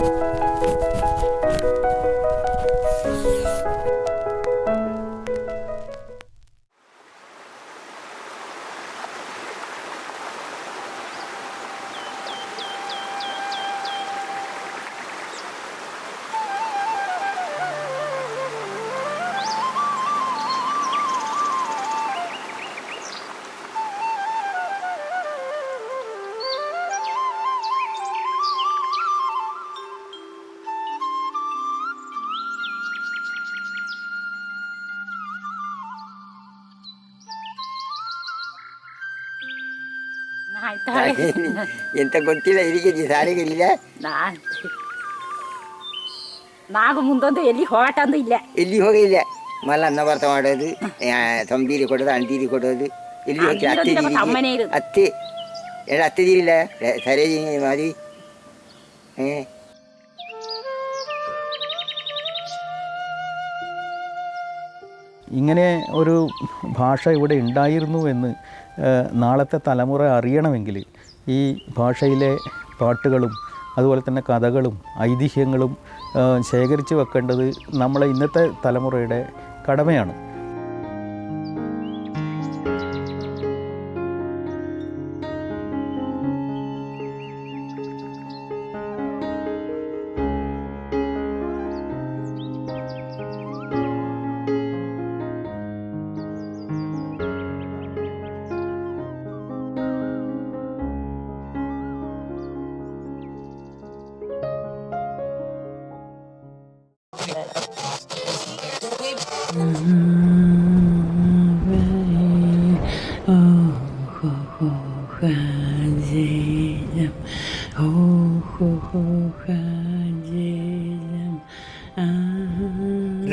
you ಎಂತ ಗೊತ್ತಿಲ್ಲ ಇದಕ್ಕೆ ಸಾರಿಗಳಿಲ್ಲ ನಾನು ನಾವು ಮುಂದೊಂದು ಎಲ್ಲಿ ಹೋರಾಟ ಅಂದು ಇಲ್ಲ ಎಲ್ಲಿ ಹೋಗಿಲ್ಲ ಮಲ್ಲ ಅನ್ನ ಬರ್ತ ಮಾಡೋದು ಆ, ತಂಬೀರಿ ಕೊಡೋದು ಅಂಟೀರಿ ಕೊಡೋದು ಎಲ್ಲಿ ಹೋಗಿ ಅತ್ತೆ ಅಂಟೀರಿ ನಮ್ಮ ದೀರಿಗೆ- ಅಮ್ಮನೇ ಇರೋದು. ಅತ್ತೆ ಎಲ್ಲ ಅತ್ತೆ ದೀರಿಲ್ಲ ಸರಿ ಮಾದಿ ഏ ഇങ്ങനെ ഒരു ഭാഷ ഇവിടെ ഉണ്ടായിരുന്നു എന്ന് ഏഹ്, നാളത്തെ തലമുറ അറിയണമെങ്കിൽ ഈ ഭാഷയിലെ പാട്ടുകളും അതുപോലെ തന്നെ കഥകളും ഐതിഹ്യങ്ങളും ശേഖരിച്ചു വെക്കേണ്ടത് നമ്മളെ ഇന്നത്തെ തലമുറയുടെ കടമയാണ്.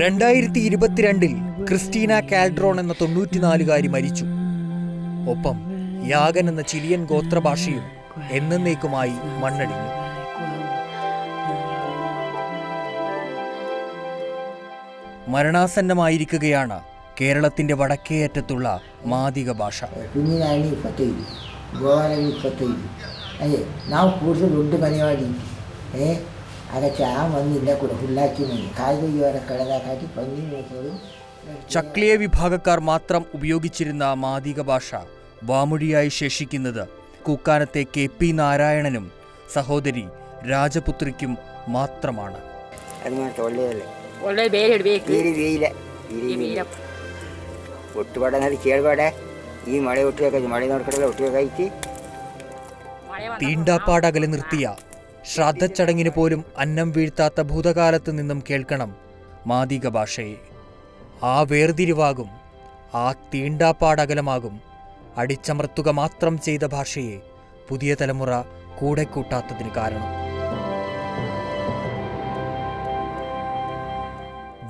രണ്ടായിരത്തി ഇരുപത്തിരണ്ടിൽ ക്രിസ്റ്റീന കാൽഡ്രോൺ എന്ന തൊണ്ണൂറ്റിനാലുകാരി മരിച്ചു. ഒപ്പം യാഗൻ എന്ന ചിലിയൻ ഗോത്രഭാഷയും എന്നേക്കുമായി മണ്ണടിഞ്ഞു. മരണാസന്നമായിരിക്കുകയാണ് കേരളത്തിന്റെ വടക്കേയറ്റത്തുള്ള മാതിക ഭാഷ. കുഞ്ഞിനായി ഇപ്പത്തേരി ഗോവാനായി ഇപ്പത്തേരി നാം കൂടുതൽ ഉണ്ട് പരിപാടി. ഏ? ಅದಕ್ಕೆ ಆ ಮಣ್ಣಿಲ್ಲ ಕೂಡ ಹುಲ್ಲಾಕಿ ಮನೆ ಕಾಯ್ದೊಯ್ಯುವರ ಕಳೆದಾಕಿ ಪಂಗಿ ಮೇಸೋದು ചക്ലിയ വിഭാഗക്കാർ മാത്രം ഉപയോഗിച്ചിരുന്ന മാദിക ഭാഷ വാമൊഴിയായി ശേഷിക്കുന്നത് കൂക്കാനത്തെ കെ പി നാരായണനും സഹോദരി രാജപുത്രിക്കും മാത്രമാണ് ಅದು ಮಾತ್ರ ಒಳ್ಳೆಯದಲ್ಲ ಒಳ್ಳೆ ಬೇರೆ ಇಡಬೇಕು ಬೇರೆ ಬೇಯಿಲ್ಲ ಬೇರೆ ಒಟ್ಟು ಬೇಡ ಅನ್ನೋದು ಕೇಳಬೇಡ ಈ ಮಳೆ ಒಟ್ಟು ಮಳೆ ನೋಡ್ಕೊಡಲ್ಲ ಒಟ್ಟು തീണ്ടാപ്പാടകലെ നിർത്തിയ ശ്രാദ്ധച്ചടങ്ങിന് പോലും അന്നം വീഴ്ത്താത്ത ഭൂതകാലത്ത് നിന്നും കേൾക്കണം മാതിക ഭാഷയെ ആ വേർതിരിവാകും ആ തീണ്ടാപ്പാടകലമാകും. അടിച്ചമർത്തുക മാത്രം ചെയ്ത ഭാഷയെ പുതിയ തലമുറ കൂടെ കൂട്ടാത്തതിന് കാരണം.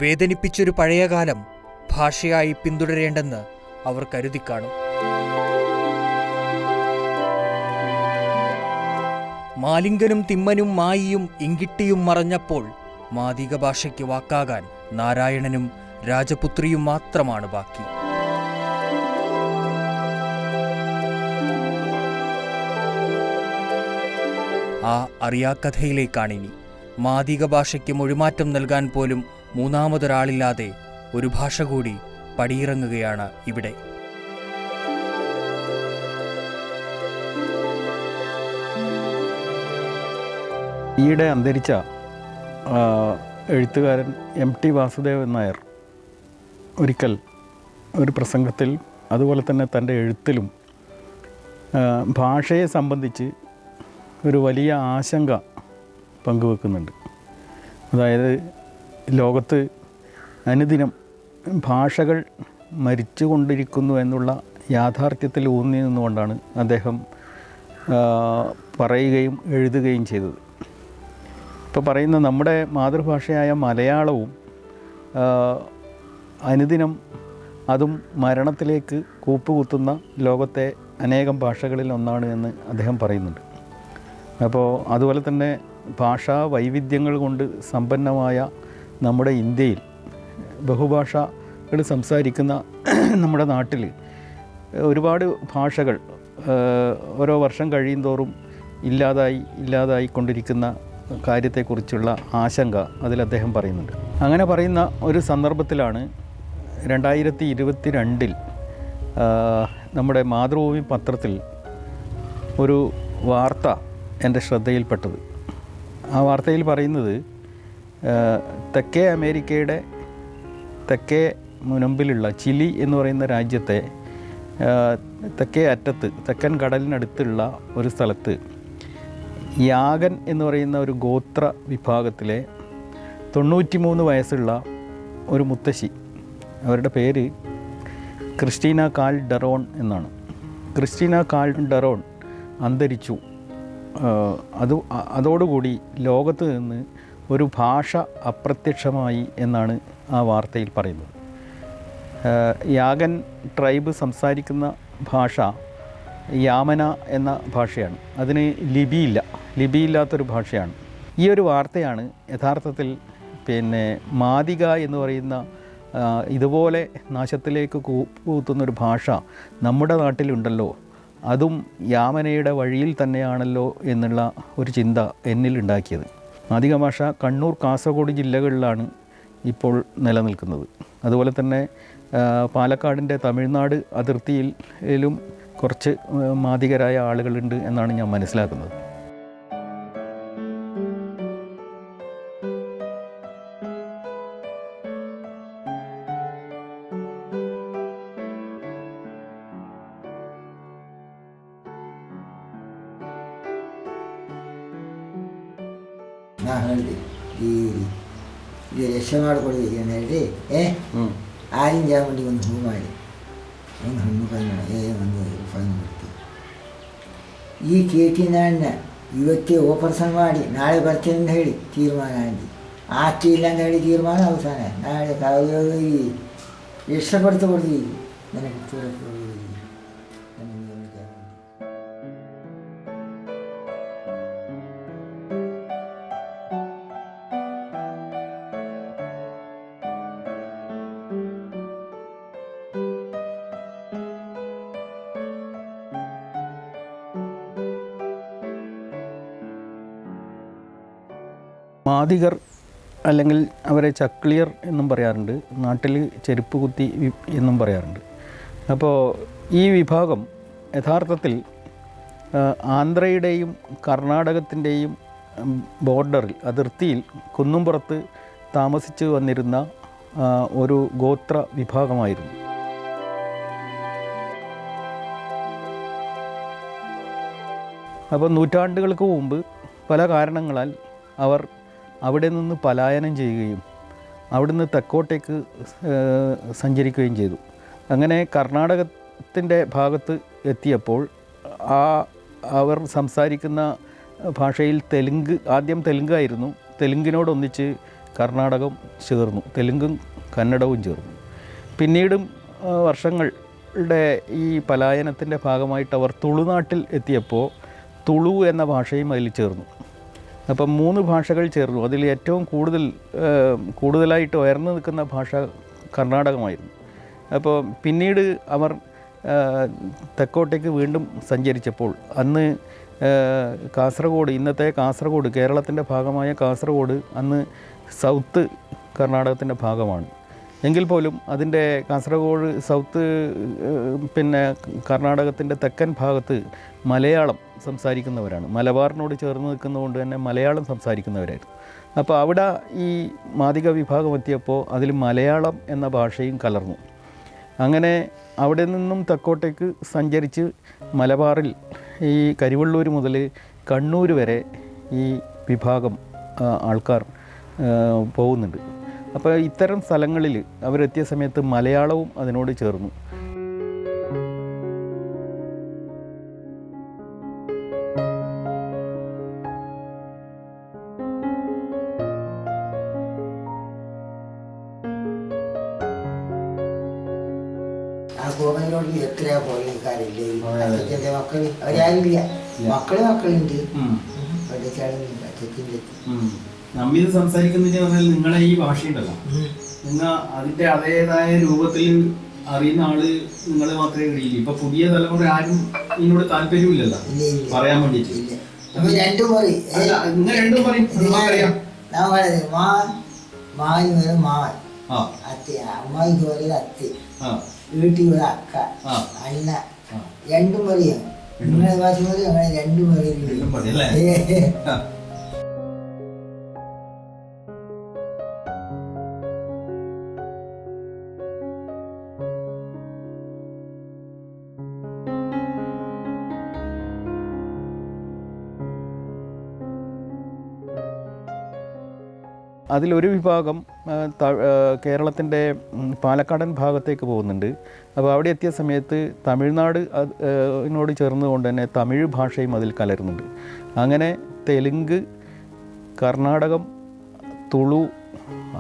വേദനിപ്പിച്ചൊരു പഴയകാലം ഭാഷയായി പിന്തുടരേണ്ടെന്ന് അവർ കരുതിക്കാണും മാലിംഗനും തിമ്മനും മായിയും ഇങ്കിട്ടിയും മറഞ്ഞപ്പോൾ മാതിക ഭാഷയ്ക്ക് വാക്കാകാൻ നാരായണനും രാജപുത്രിയും മാത്രമാണ് ബാക്കി. ആ അറിയാക്കഥയിലേക്കാണിനി. മാതിക ഭാഷയ്ക്ക് മൊഴിമാറ്റം നൽകാൻ പോലും മൂന്നാമതൊരാളില്ലാതെ ഒരു ഭാഷ കൂടി പടിയിറങ്ങുകയാണ് ഇവിടെ. ഈയിടെ അന്തരിച്ച എഴുത്തുകാരൻ എം ടി വാസുദേവൻ നായർ ഒരിക്കൽ ഒരു പ്രസംഗത്തിൽ അതുപോലെ തന്നെ തന്റെ എഴുത്തിലും ഭാഷയെ സംബന്ധിച്ച് ഒരു വലിയ ആശങ്ക പങ്കുവെക്കുന്നുണ്ട്. അതായത് ലോകത്ത് അനുദിനം ഭാഷകൾ മരിച്ചുകൊണ്ടിരിക്കുന്നു എന്നുള്ള യാഥാർത്ഥ്യത്തിൽ ഊന്നി നിന്നുകൊണ്ടാണ് അദ്ദേഹം പറയുകയും എഴുതുകയും ചെയ്തത്. ഇപ്പോൾ പറയുന്ന നമ്മുടെ മാതൃഭാഷയായ മലയാളവും അനുദിനം അതും മരണത്തിലേക്ക് കൂപ്പുകുത്തുന്ന ലോകത്തെ അനേകം ഭാഷകളിൽ ഒന്നാണ് എന്ന് അദ്ദേഹം പറയുന്നുണ്ട്. അപ്പോൾ അതുപോലെ തന്നെ ഭാഷാ വൈവിധ്യങ്ങൾ കൊണ്ട് സമ്പന്നമായ നമ്മുടെ ഇന്ത്യയിൽ ബഹുഭാഷകൾ സംസാരിക്കുന്ന നമ്മുടെ നാട്ടിൽ ഒരുപാട് ഭാഷകൾ ഓരോ വർഷം കഴിയും തോറും ഇല്ലാതായി ഇല്ലാതായി കൊണ്ടിരിക്കുന്ന കാര്യത്തെക്കുറിച്ചുള്ള ആശങ്ക അതിൽ അദ്ദേഹം പറയുന്നുണ്ട്. അങ്ങനെ പറയുന്ന ഒരു സന്ദർഭത്തിലാണ് രണ്ടായിരത്തി ഇരുപത്തി രണ്ടിൽ നമ്മുടെ മാതൃഭൂമി പത്രത്തിൽ ഒരു വാർത്ത എന്റെ ശ്രദ്ധയിൽപ്പെട്ടത്. ആ വാർത്തയിൽ പറയുന്നത് തെക്കേ അമേരിക്കയുടെ തെക്കേ മുനമ്പിലുള്ള ചിലി എന്ന് പറയുന്ന രാജ്യത്തെ തെക്കേ അറ്റത്ത് തെക്കൻ കടലിനടുത്തുള്ള ഒരു സ്ഥലത്ത് യാഗൻ എന്ന് പറയുന്ന ഒരു ഗോത്ര വിഭാഗത്തിലെ തൊണ്ണൂറ്റി മൂന്ന് വയസ്സുള്ള ഒരു മുത്തശ്ശി. അവരുടെ പേര് ക്രിസ്റ്റീന കാൾ ഡെറോൺ എന്നാണ്. ക്രിസ്റ്റീന കാൾ ഡെറോൺ അന്തരിച്ചു. അത് അതോടുകൂടി ലോകത്ത് നിന്ന് ഒരു ഭാഷ അപ്രത്യക്ഷമായി എന്നാണ് ആ വാർത്തയിൽ പറയുന്നത്. യാഗൻ ട്രൈബ് സംസാരിക്കുന്ന ഭാഷ യാമന എന്ന ഭാഷയാണ്. അതിന് ലിപിയില്ല. ലിപിയില്ലാത്തൊരു ഭാഷയാണ്. ഈ ഒരു വാർത്തയാണ് യഥാർത്ഥത്തിൽ പിന്നെ മാതിക എന്ന് പറയുന്ന ഇതുപോലെ നാശത്തിലേക്ക് കൂത്തുന്നൊരു ഭാഷ നമ്മുടെ നാട്ടിലുണ്ടല്ലോ. അതും യാമനയുടെ വഴിയിൽ തന്നെയാണല്ലോ എന്നുള്ള ഒരു ചിന്ത എന്നിൽ ഉണ്ടാക്കിയത്. മാതിക ഭാഷ കണ്ണൂർ കാസർഗോഡ് ജില്ലകളിലാണ് ഇപ്പോൾ നിലനിൽക്കുന്നത്. അതുപോലെ തന്നെ പാലക്കാടിന്റെ തമിഴ്നാട് അതിർത്തിയിലും കുറച്ച് ആ, മാതികരായ ആളുകളുണ്ട് എന്നാണ് ഞാൻ മനസ്സിലാക്കുന്നത് ನಾ ಹೇಳಿದೆ ಈ ಈ ರಕ್ಷೆ ಮಾಡಿಕೊಡ್ಬೇಕು ಹೇಳಿರಿ ಏ ಆರೆಂಜ್ ಆಗುಂಡಿಗೆ ಒಂದು ಹೂ ಮಾಡಿ ಒಂದು ಹಣ್ಣು ಕಾಯಿ ಮಾಡಿ ಏ ಒಂದು ಕೊಡ್ತೀವಿ ಈ ಕೇಟಿನ ಇವತ್ತೇ ಓಪರೇಷನ್ ಮಾಡಿ ನಾಳೆ ಬರ್ತೀನಿ ಅಂತ ಹೇಳಿ ತೀರ್ಮಾನ ಆಗಿ. ಆಗ್ತಿಲ್ಲ ಅಂತ ಹೇಳಿ ತೀರ್ಮಾನ ಅವಸಾನ ನಾಳೆ ಕಾವ್ಯ ಇಷ್ಟಪಡ್ತು ಕೊಡ್ತೀವಿ ನನಗೆ മാതികർ അല്ലെങ്കിൽ അവരെ ചക്ലിയർ എന്നും പറയാറുണ്ട് നാട്ടിൽ ചെരുപ്പ് കുത്തി എന്നും പറയാറുണ്ട്. അപ്പോൾ ഈ വിഭാഗം യഥാർത്ഥത്തിൽ ആന്ധ്രയുടെയും കർണാടകത്തിന്റെയും ബോർഡറിൽ അതിർത്തിയിൽ കുന്നുംപുറത്ത് താമസിച്ചു വന്നിരുന്ന ഒരു ഗോത്ര വിഭാഗമായിരുന്നു. അപ്പോൾ നൂറ്റാണ്ടുകൾക്ക് മുമ്പ് പല കാരണങ്ങളാൽ അവർ അവിടെ നിന്ന് പലായനം ചെയ്യുകയും അവിടുന്ന് തെക്കോട്ടേക്ക് സഞ്ചരിക്കുകയും ചെയ്തു. അങ്ങനെ കർണാടകത്തിന്റെ ഭാഗത്ത് എത്തിയപ്പോൾ ആ അവർ സംസാരിക്കുന്ന ഭാഷയിൽ തെലുങ്ക് ആദ്യം തെലുങ്കായിരുന്നു. തെലുങ്കിനോടൊന്നിച്ച് കർണാടകം ചേർന്നു. തെലുങ്കും കന്നഡവും ചേർന്നു. പിന്നീടും വർഷങ്ങളുടെ ഈ പലായനത്തിന്റെ ഭാഗമായിട്ട് അവർ തുളുനാട്ടിൽ എത്തിയപ്പോൾ തുളു എന്ന ഭാഷയും അതിൽ ചേർന്നു. അപ്പം മൂന്ന് ഭാഷകൾ ചേർന്നു. അതിൽ ഏറ്റവും കൂടുതൽ കൂടുതലായിട്ട് ഉയർന്നു നിൽക്കുന്ന ഭാഷ കർണാടകമായിരുന്നു. അപ്പോൾ പിന്നീട് അവർ തെക്കോട്ടേക്ക് വീണ്ടും സഞ്ചരിച്ചപ്പോൾ അന്ന് കാസർഗോഡ് ഇന്നത്തെ കാസർഗോഡ് കേരളത്തിന്റെ ഭാഗമായ കാസർഗോഡ് അന്ന് സൗത്ത് കർണാടകത്തിന്റെ ഭാഗമാണ്. എങ്കിൽ പോലും അതിന്റെ കാസർഗോഡ് സൗത്ത് പിന്നെ കർണാടകത്തിന്റെ തെക്കൻ ഭാഗത്ത് മലയാളം സംസാരിക്കുന്നവരാണ്. മലബാറിനോട് ചേർന്ന് നിൽക്കുന്നതുകൊണ്ട് തന്നെ മലയാളം സംസാരിക്കുന്നവരായിരുന്നു. അപ്പോൾ അവിടെ ഈ മാതിക വിഭാഗം എത്തിയപ്പോൾ അതിൽ മലയാളം എന്ന ഭാഷയും കലർന്നു. അങ്ങനെ അവിടെ നിന്നും തെക്കോട്ടേക്ക് സഞ്ചരിച്ച് മലബാറിൽ ഈ കരിവള്ളൂർ മുതൽ കണ്ണൂർ വരെ ഈ വിഭാഗം ആൾക്കാർ പോകുന്നുണ്ട്. അപ്പോൾ ഇത്തരം സ്ഥലങ്ങളിൽ അവരെത്തിയ സമയത്ത് മലയാളവും അതിനോട് ചേർന്നു. ഗോവനോട് എത്രയാ പോലീസുകാരില്ലേ അച്ഛന്റെ മക്കൾ അവരാരില്ല മക്കൾ മക്കളുണ്ട്. അച്ഛന്റെ നമ്മ ഇത് സംസാരിക്കുന്നതിന് പറഞ്ഞാൽ നിങ്ങളെ ഈ ഭാഷയുണ്ടല്ലോ. നിങ്ങൾ അതിന്റെ അതേതായ രൂപത്തിൽ അറിയുന്ന ആൾ നിങ്ങൾ മാത്രമേ കഴിയില്ല ഇപ്പൊ പുതിയ തലമുറ ആരും ഇതിനോട് താല്പര്യമില്ലല്ലോ. പറയാൻ വേണ്ടിട്ട് രണ്ടും പറയും. അത്തി അമ്മായിക്ക് അത്തി. വീട്ടിൽ ഒരു അക്ക. അണ്ണ ഭാഷ അങ്ങനെ രണ്ടും പറയും. അതിലൊരു വിഭാഗം കേരളത്തിന്റെ പാലക്കാടൻ ഭാഗത്തേക്ക് പോകുന്നുണ്ട്. അപ്പോൾ അവിടെ എത്തിയ സമയത്ത് തമിഴ്നാട് അതിനോട് ചേർന്നുകൊണ്ട് തന്നെ തമിഴ് ഭാഷയും അതിൽ കലരുന്നുണ്ട്. അങ്ങനെ തെലുങ്ക് കർണാടകം തുളു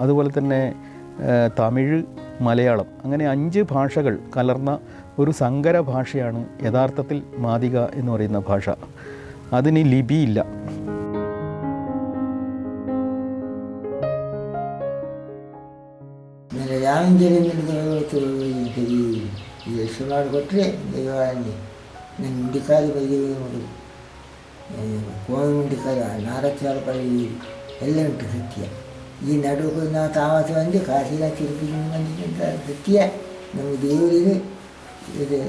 അതുപോലെ തന്നെ തമിഴ് മലയാളം അങ്ങനെ അഞ്ച് ഭാഷകൾ കലർന്ന ഒരു സങ്കര ഭാഷയാണ് യഥാർത്ഥത്തിൽ മാതിക എന്ന് പറയുന്ന ഭാഷ. അതിന് ലിപിയില്ല. ಆಂಜನೇಯನ ದೇವಸ್ಥಾನಗಳಿಗೆ ತೆಗೆದು ಎಷ್ಟು ಮಾಡಿಕೊಟ್ರೆ ದೇವಾಲಯ ನನ್ನ ಮಿಡಿಕಾಲು ಬೈದಿವೆ ನೋಡಿ ಕೋಣ ಮಿಡಿಕಾಲು ನಾರಚಾರ ಬೈದಿವೆ ಎಲ್ಲ ಉಂಟು ಸತ್ಯ ಈ ನಡುವೆ ನಾವು ತಾಮಸ ಬಂದು ಕಾಶಿನ ತಿರುಪಿ ಬಂದಿದ್ದಂಥ ಸತ್ಯ ನಮ್ಮ ದೇವರಿಗೆ ಇದು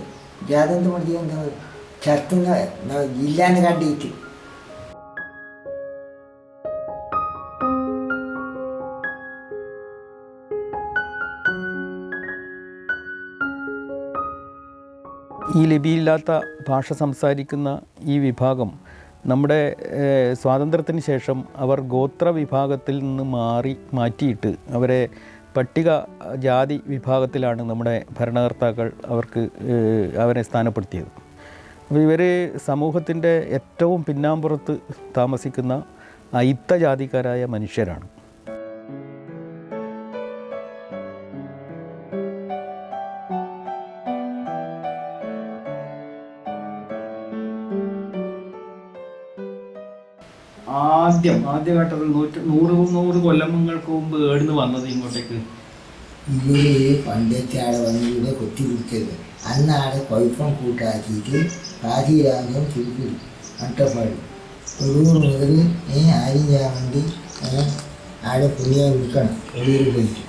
ಜಾದಂತ ಮಾಡಿದೀವಿ ಅಂತ ಚರ್ಚನ ನಾವು ಇಲ್ಲಾನ ಕಂಡಿತ್ತು ഈ ലിപിയില്ലാത്ത ഭാഷ സംസാരിക്കുന്ന ഈ വിഭാഗം നമ്മുടെ സ്വാതന്ത്ര്യത്തിന് ശേഷം അവർ ഗോത്ര വിഭാഗത്തിൽ നിന്ന് മാറി മാറ്റിയിട്ട് അവരെ പട്ടിക ജാതി വിഭാഗത്തിലാണ് നമ്മുടെ ഭരണകർത്താക്കൾ അവർക്ക് അവരെ സ്ഥാനപ്പെടുത്തിയത്. അപ്പോൾ ഇവർ സമൂഹത്തിന്റെ ഏറ്റവും പിന്നാമ്പുറത്ത് താമസിക്കുന്ന അയിത്ത ജാതിക്കാരായ മനുഷ്യരാണ്. ആദ്യം ആദ്യഘട്ടത്തിൽ നൂറ്റി നൂറ് നൂറ് കൊല്ലങ്ങൾക്ക് മുമ്പ് ഏടുന്ന് വന്നത് ഇങ്ങോട്ടേക്ക്? ഇവർ പണ്ടത്തെ ആടെ വന്ന് ഇവിടെ കൊത്തി പിടിച്ചത് അന്ന് ആടെ കൂട്ടാക്കിയിട്ട് കാശിരാമം തിരുപ്പതി അട്ടപ്പാടി. ഒരൂർ മുതൽ ഏ ആരും ചെയ്യാൻ വേണ്ടി ആടെ പുണ്യം നിൽക്കണം. ഒരൂർ പോയിട്ട്.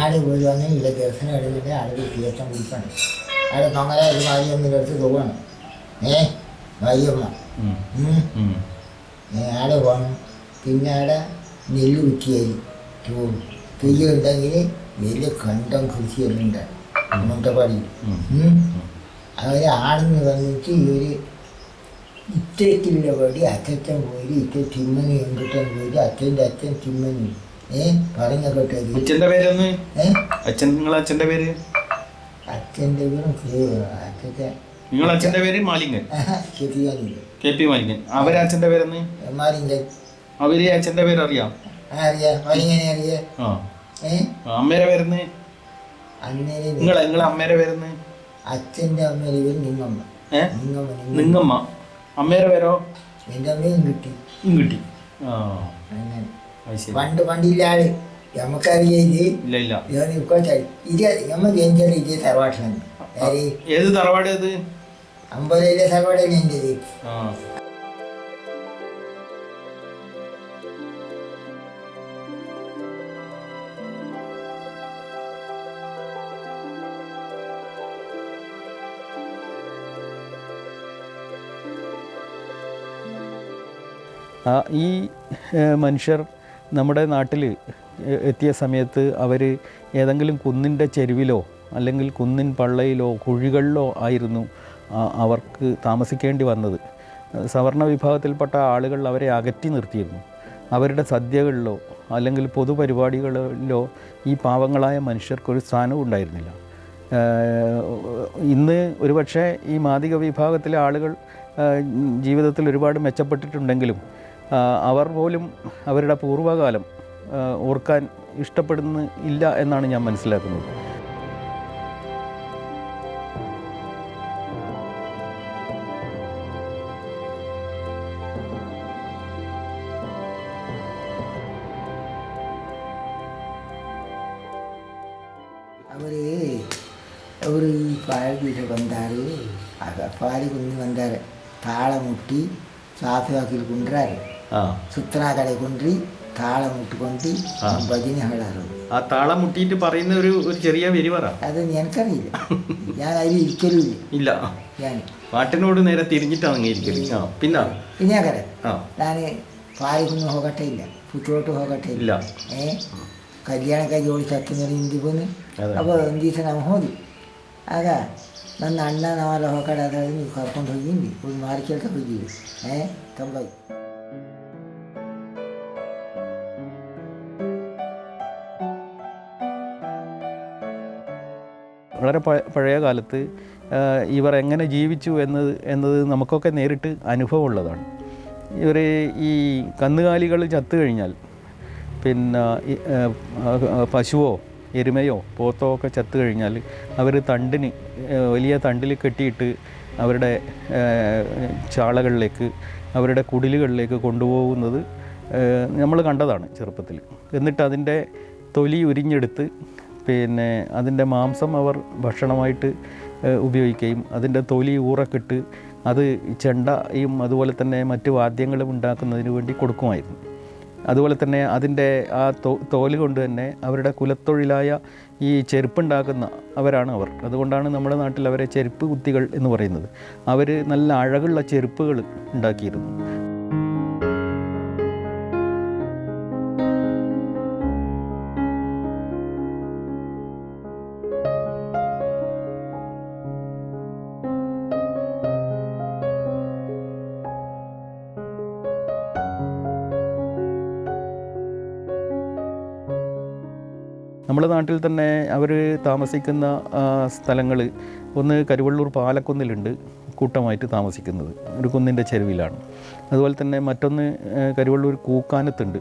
ആടെ പോയി വന്ന് ഇവിടെ ദർശനം എടുത്തിട്ട് ആടെ തീർത്ഥം കുടിക്കണം. ആടെ മംഗല ഒരു മാരിയമ്മയുടെ അടുത്ത് പോകണം. ഏ വയ്യമ്മ. ആടെ പോകണം പിന്നെ ആടെ നെല്ല് കുറ്റിയായി പോകും തെയ്യുണ്ടെങ്കിൽ നെല്ല് കണ്ടം കൃഷിയെല്ലാം ഉണ്ട് മുട്ടപ്പാടി അവർ ആടെന്ന് വന്നിട്ട് ഇവർ ഇത്തരത്തിലുള്ള പടി അച്ഛൻ പോയി ഇത്ര തിമ്മനി എങ്കിട്ടൻ പോയി അച്ഛന്റെ അച്ഛൻ തിമ്മനി. ഏ പറഞ്ഞ കേട്ടത് അച്ഛന്റെ പേരൊന്ന്? ഏ? അച്ഛൻ നിങ്ങളെ അച്ഛന്റെ പേര്? അച്ഛന്റെ പേരും അച്ഛന്റെ നിങ്ങളെ അച്ഛന്റെ പേര് മാലിംഗൻ. K P മാലിംഗൻ. അവരെ അച്ഛന്റെ പേരെന്ന് എമാരിന്റെ അവർ അച്ഛന്റെ പേര് അറിയാം? അമ്മേരെ പേരെന്ന് നിങ്ങളെ നിങ്ങളെ അമ്മേരെ പേരെന്ന് അച്ഛന്റെ അമ്മയുടെ പേര് നിങ്ങമ്മ. നിങ്ങമ്മ നിങ്ങ നിങ്ങമ്മ. അമ്മേരെ പേരോ? എന്റെ അമ്മയും കിട്ടി കിട്ടി പണ്ട് പണ്ടില്ലാട് നമുക്കറിയാം ഇത്. ഇല്ല ഇല്ല. ഇപ്പോഴത്തെ ഇത് നമ്മൾ ജനിച്ചത് ഇത് തറവാട്ടിലാണ്. ഏത് തറവാട് ഏത് അമ്പതിലെ ആ. ആ, ഈ മനുഷ്യർ നമ്മുടെ നാട്ടിൽ എത്തിയ സമയത്ത് അവർ ഏതെങ്കിലും കുന്നിന്റെ ചെരുവിലോ അല്ലെങ്കിൽ കുന്നിൻ പള്ളയിലോ കുഴികളിലോ ആയിരുന്നു അവർക്ക് താമസിക്കേണ്ടി വന്നത്. സവർണ വിഭാഗത്തിൽപ്പെട്ട ആളുകൾ അവരെ അകറ്റി നിർത്തിയിരുന്നു. അവരുടെ സദ്യകളിലോ അല്ലെങ്കിൽ പൊതുപരിപാടികളിലോ ഈ പാവങ്ങളായ മനുഷ്യർക്കൊരു സ്ഥാനവും ഉണ്ടായിരുന്നില്ല. ഇന്ന് ഒരുപക്ഷെ ഈ മാതിക വിഭാഗത്തിലെ ആളുകൾ ജീവിതത്തിൽ ഒരുപാട് മെച്ചപ്പെട്ടിട്ടുണ്ടെങ്കിലും അവർ പോലും അവരുടെ പൂർവകാലം ഓർക്കാൻ ഇഷ്ടപ്പെടുന്നില്ല എന്നാണ് ഞാൻ മനസ്സിലാക്കുന്നത്. ഇവിടെ ഈ ಪಾಳಿಗೆ ಬಂದಾರು ಆಗ ಪಾಳಿ ಕುಂದು ಬಂದಾರೆ ತಾಳ ಮುಟ್ಟಿ ಸಾಫಿ ಹಾಕಿಲ್ ಕುಂಡ್ರಾರೆ ಸುത്ര ಕಡೆ കുണ്ടി താളം മുട്ടുകൊണ്ട് ഭജന ഹാളാറ്. ആ താളമുട്ടിയിട്ട് പറയുന്ന ഒരു ഒരു ചെറിയ വരി പറ. അത് എനിക്കറിയില്ല. ഞാൻ അതിൽ ഇരിക്കലില്ല ഇല്ല. ഞാൻ. പാട്ടിനോട് നേരെ തിരിഞ്ഞിട്ടാണ് ഇരിക്കൽ. പിന്നെ? പിന്നെ കര ഞാൻ പാലിക്കുന്നു ഹോകട്ടെ ഇല്ല പുറ്റോട്ട് ഹോകട്ടെ ഇല്ല. ഏ? കല്യാണക്കാരി ഓടി ചത്തുന്നൊരു ഇന്ത്യ പോന്ന്. അപ്പോൾ ഇന്ത്യ നമ്മ ഹോദി ಆಗ ನನ್ನ ಅಣ್ಣ ನಾವೆಲ್ಲ ಹೋಗಡೆ ಅದ್ರಲ್ಲಿ ನೀವು ಕರ್ಕೊಂಡು ಹೋಗಿಂಡಿ ಒಂದು ಮಾರಿ ಕೇಳ್ತಾ ಹೋಗಿದ್ವಿ ಏ ತಂಬೈ വളരെ പ- പഴയ കാലത്ത് ആ, ഇവർ എങ്ങനെ ജീവിച്ചു എന്നത് എന്നത് നമുക്കൊക്കെ നേരിട്ട് അനുഭവമുള്ളതാണ് ഇവർ ഈ കന്നുകാലികൾ ചത്തു കഴിഞ്ഞാൽ പിന്നെ ഈ, ആ, ആ, പശുവോ എരുമയോ പോത്തോ ഒക്കെ ചത്തു കഴിഞ്ഞാൽ അവർ തണ്ടിന് വലിയ തണ്ടിൽ കെട്ടിയിട്ട് അവരുടെ ചാളകളിലേക്ക് അവരുടെ കുടിലുകളിലേക്ക് കൊണ്ടുപോകുന്നത് നമ്മൾ കണ്ടതാണ് ചെറുപ്പത്തിൽ. എന്നിട്ട് അതിന്റെ തൊലി ഉരിഞ്ഞെടുത്ത് പിന്നെ അതിന്റെ മാംസം അവർ ഭക്ഷണമായിട്ട് ഉപയോഗിക്കുകയും അതിന്റെ തൊലി ഊറക്കിട്ട് അത് ചെണ്ടയും അതുപോലെ തന്നെ മറ്റു വാദ്യങ്ങളും ഉണ്ടാക്കുന്നതിന് വേണ്ടി കൊടുക്കുമായിരുന്നു. അതുപോലെ തന്നെ അതിന്റെ ആ തോൽ കൊണ്ട് തന്നെ അവരുടെ കുലത്തൊഴിലായ ഈ ചെരുപ്പുണ്ടാക്കുന്ന അവരാണ് അവർ. അതുകൊണ്ടാണ് നമ്മുടെ നാട്ടിൽ അവരെ ചെരുപ്പ് കുത്തികൾ എന്ന് പറയുന്നത്. അവർ നല്ല അഴകുള്ള ചെരുപ്പുകൾ ഉണ്ടാക്കിയിരുന്നു. നമ്മുടെ നാട്ടിൽ തന്നെ അവർ താമസിക്കുന്ന സ്ഥലങ്ങൾ ഒന്ന് കരുവള്ളൂർ പാലക്കുന്നിലുണ്ട് കൂട്ടമായിട്ട് താമസിക്കുന്നത്. ഒരു കുന്നിന്റെ ചെരുവിലാണ്. അതുപോലെ തന്നെ മറ്റൊന്ന് കരുവള്ളൂർ കൂക്കാനത്തുണ്ട്.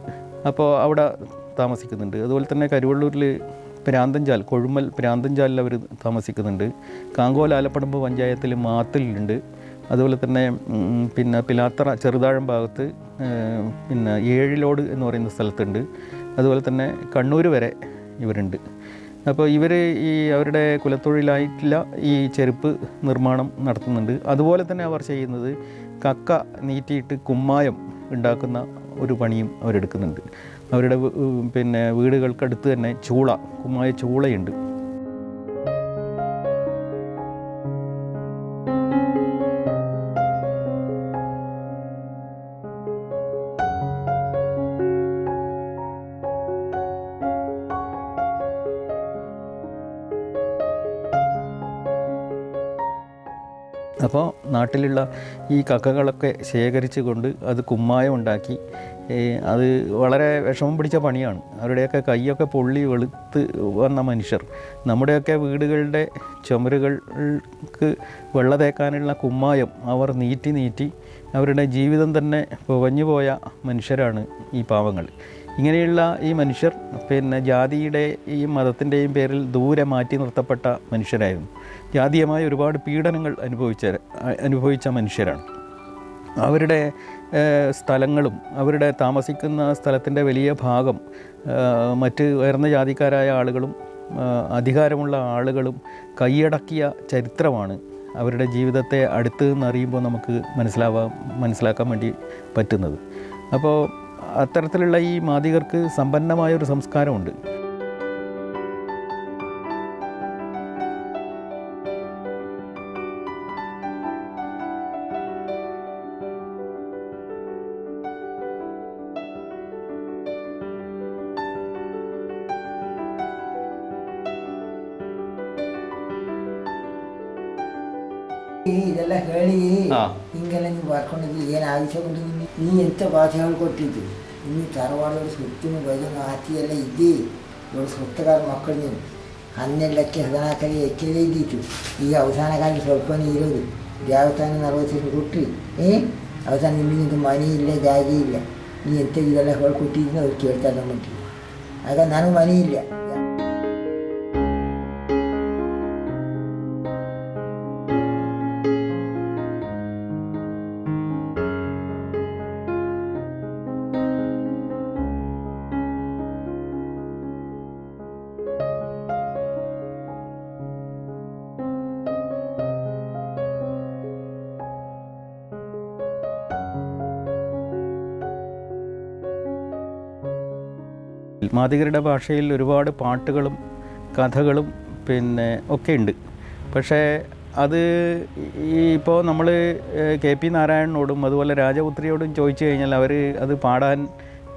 അപ്പോൾ അവിടെ താമസിക്കുന്നുണ്ട്. അതുപോലെ തന്നെ കരുവള്ളൂരിൽ പ്രാന്തഞ്ചാൽ കൊഴുമൽ പ്രാന്തഞ്ചാലിൽ അവർ താമസിക്കുന്നുണ്ട്. കാങ്കോൽ ആലപ്പടമ്പ് പഞ്ചായത്തിൽ മാത്തിലുണ്ട് അതുപോലെ തന്നെ പിന്നെ പിലാത്തറ ചെറുതാഴം ഭാഗത്ത് പിന്നെ ഏഴിലോട് എന്ന് പറയുന്ന സ്ഥലത്തുണ്ട്. അതുപോലെ തന്നെ കണ്ണൂർ വരെ ഇവരുണ്ട്. അപ്പോൾ ഇവർ ഈ അവരുടെ കുലത്തൊഴിലായിട്ടുള്ള ഈ ചെരുപ്പ് നിർമ്മാണം നടത്തുന്നുണ്ട്. അതുപോലെ തന്നെ അവർ ചെയ്യുന്നത് കക്ക നീറ്റിയിട്ട് കുമ്മായം ഉണ്ടാക്കുന്ന ഒരു പണിയും അവരെടുക്കുന്നുണ്ട്. അവരുടെ പിന്നെ വീടുകൾക്കടുത്ത് തന്നെ ചൂള കുമ്മായ ചൂളയുണ്ട്. അപ്പോൾ നാട്ടിലുള്ള ഈ കക്കകളൊക്കെ ശേഖരിച്ചു കൊണ്ട് അത് കുമ്മായം ഉണ്ടാക്കി അത് വളരെ വിഷമം പിടിച്ച പണിയാണ്. അവരുടെയൊക്കെ കൈയൊക്കെ പൊള്ളി വെളുത്ത് വന്ന മനുഷ്യർ. നമ്മുടെയൊക്കെ വീടുകളുടെ ചുമരുകൾക്ക് വെള്ള തേക്കാനുള്ള കുമ്മായം അവർ നീറ്റി നീറ്റി അവരുടെ ജീവിതം തന്നെ പുകഞ്ഞു പോയ മനുഷ്യരാണ് ഈ പാവങ്ങൾ. ഇങ്ങനെയുള്ള ഈ മനുഷ്യർ പിന്നെ ജാതിയുടെ ഈ മതത്തിന്റെയും പേരിൽ ദൂരെ മാറ്റി നിർത്തപ്പെട്ട മനുഷ്യരായിരുന്നു. ജാതീയമായ ഒരുപാട് പീഡനങ്ങൾ അനുഭവിച്ച അനുഭവിച്ച മനുഷ്യരാണ്. അവരുടെ സ്ഥലങ്ങളും അവരുടെ താമസിക്കുന്ന സ്ഥലത്തിന്റെ വലിയ ഭാഗം മറ്റ് ഉയർന്ന ജാതിക്കാരായ ആളുകളും അധികാരമുള്ള ആളുകളും കൈയടക്കിയ ചരിത്രമാണ് അവരുടെ ജീവിതത്തെ അടുത്ത് നിന്നറിയുമ്പോൾ നമുക്ക് മനസ്സിലാവാൻ മനസ്സിലാക്കാൻ വേണ്ടി പറ്റുന്നത്. അപ്പോൾ അത്തരത്തിലുള്ള ഈ മാതികർക്ക് സമ്പന്നമായ ഒരു സംസ്കാരമുണ്ട് ഇതെല്ലാം കേളി ആ. ಬರ್ಕೊಂಡಿದ್ವಿ ಏನು ಆവശ്ಯ ಕೊಂಡಿದ್ದೀನಿ ನೀ ಎಂಥ ಭಾಷೆ ಹೇಳ್ಕೊಟ್ಟಿದ್ದು? ನೀನು ತರವಾಡೋರು ಸುತ್ತಿನ ಭಜನೆ ಆತಿ ಎಲ್ಲ ಇದ್ದಿ. ಇವರು ಸುತ್ತಗಾರ ಮಕ್ಕಳು ನೀನು. ಹನ್ನೆರಡು ಲಕ್ಷ ಹದಿನಾಲ್ಕಲ್ಲಿ ಎಚ್ಚರೇ ಇದ್ದಿತ್ತು ಈಗ ಅವಸಾನಕ್ಕಾಗಿ ಸ್ವಲ್ಪನೇ ಇರೋದು. ದೇವಸ್ಥಾನ ನಲವತ್ತು ಕೊಟ್ರಿ. ಏ ಅವಸಾನ ನಿಮಗೆ ಮನೆ ಇಲ್ಲ, ಜಾಗ ಇಲ್ಲ. ನೀ ಎಂಥ ಇದೆಲ್ಲ ಹೇಳ್ಕೊಟ್ಟಿದ್ದೀನಿ ಅವ್ರು ಕೇಳ್ತಾರೆ ನಮ್ಮಂಟಿ ಆಗ ನನಗೆ ಮನೆ ಇಲ್ಲ. മാദികരുടെ ഭാഷയിൽ ഒരുപാട് പാട്ടുകളും കഥകളും പിന്നെ ഒക്കെ ഉണ്ട്. പക്ഷേ അത് ഈ ഇപ്പോൾ നമ്മൾ കെ പി നാരായണനോടും അതുപോലെ രാജപുത്രിയോടും ചോദിച്ചു കഴിഞ്ഞാൽ അവർ അത് പാടാൻ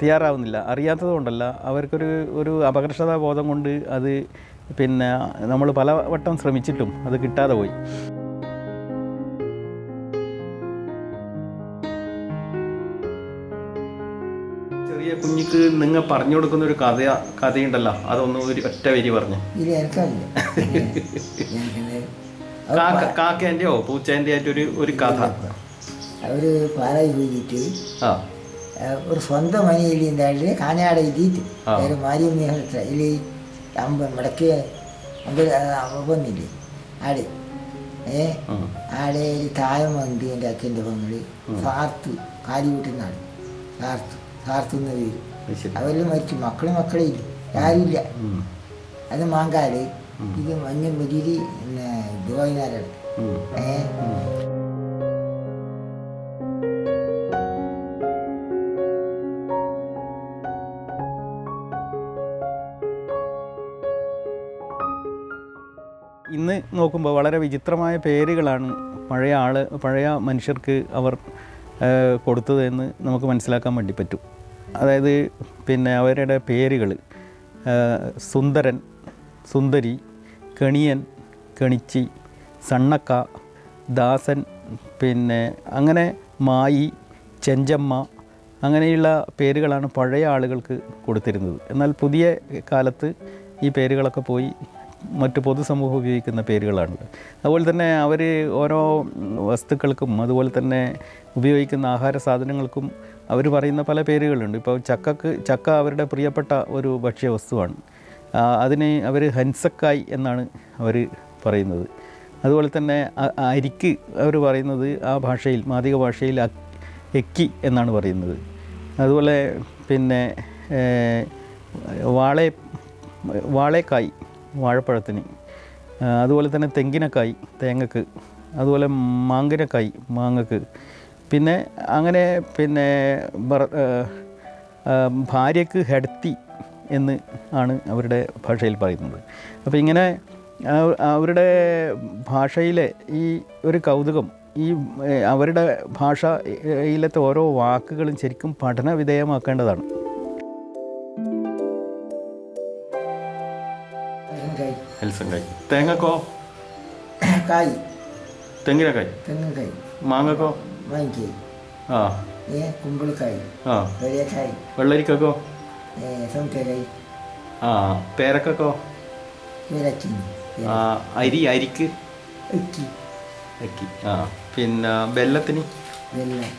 തയ്യാറാവുന്നില്ല. അറിയാത്തത് കൊണ്ടല്ല. അവർക്കൊരു ഒരു അപകർഷതാ ബോധം കൊണ്ട് അത് പിന്നെ നമ്മൾ പലവട്ടം ശ്രമിച്ചിട്ടും അത് കിട്ടാതെ പോയി. കുഞ്ഞിക്ക് നിങ്ങൾ പറഞ്ഞു കൊടുക്കുന്ന ഒരു കഥ കഥയുണ്ടല്ലോ. അതൊന്നും ഒരു ഒറ്റ വരി പറഞ്ഞു. കാക്കേന്റെയോ പൂച്ചേന്റെ ആയിട്ട് ഒരു ഒരു കഥ. അവർ പാലായി പോയിട്ട് ഒരു സ്വന്തം മനിയിൽ ഉണ്ടായിട്ട് കാഞ്ഞാട് എഴുതിയിട്ട് മാരിയമ്മ ഇതിൽ അമ്പ മടക്കിയ അമ്പ അമ്പന്നില്ലേ ആട്. ഏ. ആടെ ഒരു തായം വന്നിട്ട് എന്റെ അച്ഛന്റെ പെങ്ങൾ സാർത്ത് കാരി വീട്ടിൽ നിന്നാണ് സാർത്ത്. പേര് അത് അവരെല്ലാം മരിച്ചു. മക്കളും മക്കളെ ഇല്ല. ആരുമില്ല. അത് മാങ്കാട് ഇത് മഞ്ഞമ്പതിരി പിന്നെ ദുബായിനാരാണ് ഉം. ഇന്ന് നോക്കുമ്പോൾ വളരെ വിചിത്രമായ പേരുകളാണ് പഴയ ആൾ പഴയ മനുഷ്യർക്ക് അവർ കൊടുത്തതെന്ന് നമുക്ക് മനസ്സിലാക്കാൻ വേണ്ടി പറ്റും. അതായത് പിന്നെ അവരുടെ പേരുകൾ സുന്ദരൻ സുന്ദരി കണിയൻ കണിച്ചി സണ്ണക്ക ദാസൻ പിന്നെ അങ്ങനെ മായി ചെഞ്ചമ്മ അങ്ങനെയുള്ള പേരുകളാണ് പഴയ ആളുകൾക്ക് കൊടുത്തിരുന്നത്. എന്നാൽ പുതിയ കാലത്ത് ഈ പേരുകളൊക്കെ പോയി മറ്റ് പൊതുസമൂഹം ഉപയോഗിക്കുന്ന പേരുകളാണ് അതുപോലെ തന്നെ അവർ ഓരോ വസ്തുക്കൾക്കും അതുപോലെ തന്നെ ഉപയോഗിക്കുന്ന ആഹാര സാധനങ്ങൾക്കും അവർ പറയുന്ന പല പേരുകളുണ്ട്. ഇപ്പോൾ ചക്കക്ക് ചക്ക അവരുടെ പ്രിയപ്പെട്ട ഒരു ഭക്ഷ്യ വസ്തുവാണ്. അതിന് അവർ ഹൻസക്കായ് എന്നാണ് അവർ പറയുന്നത്. അതുപോലെ തന്നെ അരിക്ക് അവർ പറയുന്നത് ആ ഭാഷയിൽ മാതിക ഭാഷയിൽ എക്കി എന്നാണ് പറയുന്നത്. അതുപോലെ പിന്നെ വാളെ വാളേക്കായ് വാഴപ്പഴത്തിന്. അതുപോലെ തന്നെ തെങ്ങിനക്കായ് തേങ്ങക്ക്. അതുപോലെ മാങ്കിനക്കായ് മാങ്ങക്ക്. പിന്നെ അങ്ങനെ പിന്നെ ഭാര്യക്ക് ഹെഡത്തി എന്ന് ആണ് അവരുടെ ഭാഷയിൽ പറയുന്നത്. അപ്പോൾ ഇങ്ങനെ അവരുടെ ഭാഷയിലെ ഈ ഒരു കൗതുകം ഈ അവരുടെ ഭാഷയിലത്തെ ഓരോ വാക്കുകളും ശരിക്കും പഠന വിധേയമാക്കേണ്ടതാണ് ഹെൽസങ്കായ് തേങ്ങക്കോ? കായ്. തെങ്ങിനക്കായ്. തെങ്ങുകായ് മാങ്ങക്കോ? വാങ്ങിക്കായ് ആ. ഏ കുമ്പിളക്കായ്. ആ. വെളിയക്കായ് വെള്ളരിക്കോ ഏ സൗത്തക്കായ് ആ. പേരക്കോ പേരക്കി ആ അരി അരിക്ക്? എക്കി അക്കി ആ. പിന്നെ വെല്ലത്തിന് വെള്ളം.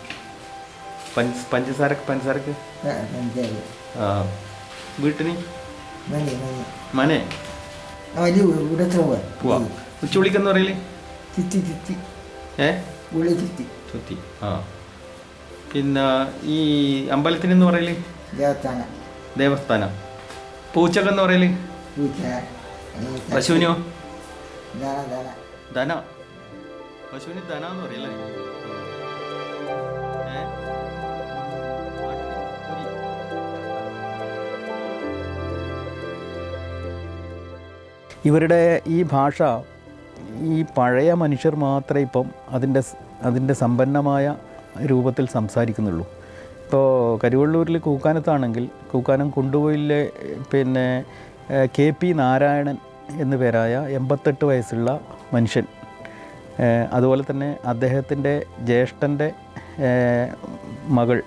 പഞ്ച പഞ്ചസാരക്ക് പഞ്ചസാരക്ക്? പഞ്ചാരി ആ. വീട്ടിന്? മനെ മണി മനെ ഇവിടെ ഇവിടത്തെ പോവാ പോവാ ഉച്ചുളിക്കെന്ന് പറയില്ലേ ചുറ്റി ചുറ്റി ഏ? ഉള്ളി ചുറ്റി ചുറ്റി ആ. പിന്നെ ഈ അമ്പലത്തിനെന്ന് പറയൽ? ദേവസ്ഥാന. ദേവസ്ഥാനം. പൂച്ചക്കെന്ന് പറയൽ? പൂച്ച. പശുവിനോ? ധന. ധന. പശുവിന് ധന എന്ന് പറയല്ലേ? ഇവരുടെ ഈ ഭാഷ ഈ പഴയ മനുഷ്യർ മാത്രമേ ഇപ്പം അതിന്റെ അതിന്റെ സമ്പന്നമായ രൂപത്തിൽ സംസാരിക്കുന്നുള്ളൂ. ഇപ്പോൾ കരുവള്ളൂരിൽ കൂക്കാനത്താണെങ്കിൽ കൂക്കാനം കൊണ്ടുപോയിലെ പിന്നെ കെ പി നാരായണൻ എന്നു പേരായ എൺപത്തെട്ട് വയസ്സുള്ള മനുഷ്യൻ. അതുപോലെ തന്നെ അദ്ദേഹത്തിന്റെ ജ്യേഷ്ഠന്റെ മകൾ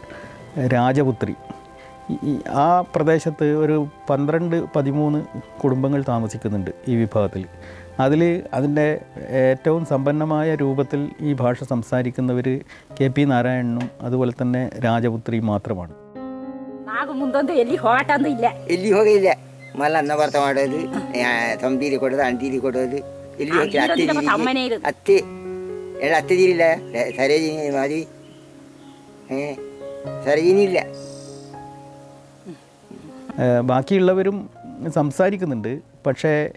രാജപുത്രി. ആ പ്രദേശത്ത് ഒരു പന്ത്രണ്ട് പതിമൂന്ന് കുടുംബങ്ങൾ താമസിക്കുന്നുണ്ട് ഈ വിഭാഗത്തിൽ. അതിൽ അതിന്റെ ഏറ്റവും സമ്പന്നമായ രൂപത്തിൽ ഈ ഭാഷ സംസാരിക്കുന്നവർ കെ പി നാരായണനും അതുപോലെ തന്നെ രാജപുത്രി മാത്രമാണ്. ನಾಗಮುಂದೊಂದು ಎಲ್ಲಿ ಹೋಗಟಂದು ಇಲ್ಲ ಎಲ್ಲಿ ബാക്കിയുള്ളവരും സംസാരിക്കുന്നുണ്ട്. പക്ഷേ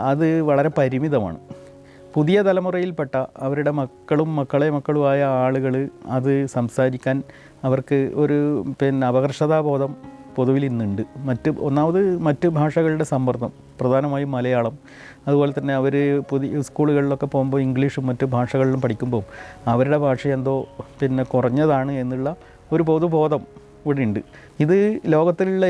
അത് വളരെ പരിമിതമാണ്. പുതിയ തലമുറയിൽപ്പെട്ട അവരുടെ മക്കളും മക്കളെ മക്കളുമായ ആളുകൾ അത് സംസാരിക്കാൻ അവർക്ക് ഒരു പിന്നെ അപകർഷതാബോധം പൊതുവിൽ ഇന്നുണ്ട്. മറ്റ് ഒന്നാമത് മറ്റ് ഭാഷകളുടെ സമ്മർദ്ദം പ്രധാനമായും മലയാളം. അതുപോലെ തന്നെ അവർ പുതിയ സ്കൂളുകളിലൊക്കെ പോകുമ്പോൾ ഇംഗ്ലീഷും മറ്റ് ഭാഷകളിലും പഠിക്കുമ്പോൾ അവരുടെ ഭാഷ എന്തോ പിന്നെ കുറഞ്ഞതാണ് എന്നുള്ള ഒരു പൊതുബോധം ഇവിടെ ഉണ്ട് ഇത് ലോകത്തിലുള്ള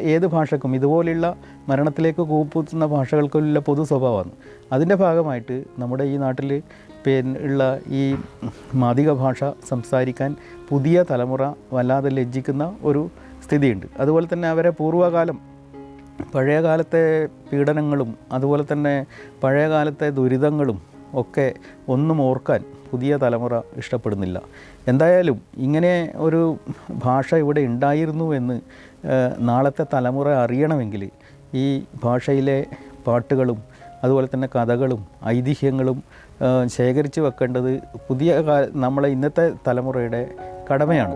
ഏത് ഭാഷക്കും ഇതുപോലെയുള്ള മരണത്തിലേക്ക് കൂപ്പുത്തുന്ന ഭാഷകൾക്കുള്ള പൊതു സ്വഭാവമാണ്. അതിന്റെ ഭാഗമായിട്ട് നമ്മുടെ ഈ നാട്ടിൽ പിന്നെ ഉള്ള ഈ മാതിക ഭാഷ സംസാരിക്കാൻ പുതിയ തലമുറ വല്ലാതെ ലജ്ജിക്കുന്ന ഒരു സ്ഥിതിയുണ്ട്. അതുപോലെ തന്നെ അവരെ പൂർവകാലം പഴയ കാലത്തെ പീഡനങ്ങളും അതുപോലെ തന്നെ പഴയ കാലത്തെ ദുരിതങ്ങളും ഒക്കെ ഒന്നും ഓർക്കാൻ പുതിയ തലമുറ ഇഷ്ടപ്പെടുന്നില്ല. എന്തായാലും ഇങ്ങനെ ഒരു ഭാഷ ഇവിടെ ഉണ്ടായിരുന്നു എന്ന് നാളത്തെ തലമുറ അറിയണമെങ്കിൽ ഈ ഭാഷയിലെ പാട്ടുകളും അതുപോലെ തന്നെ കഥകളും ഐതിഹ്യങ്ങളും ശേഖരിച്ചു വെക്കേണ്ടത് പുതിയ നമ്മളെ ഇന്നത്തെ തലമുറയുടെ കടമയാണ്.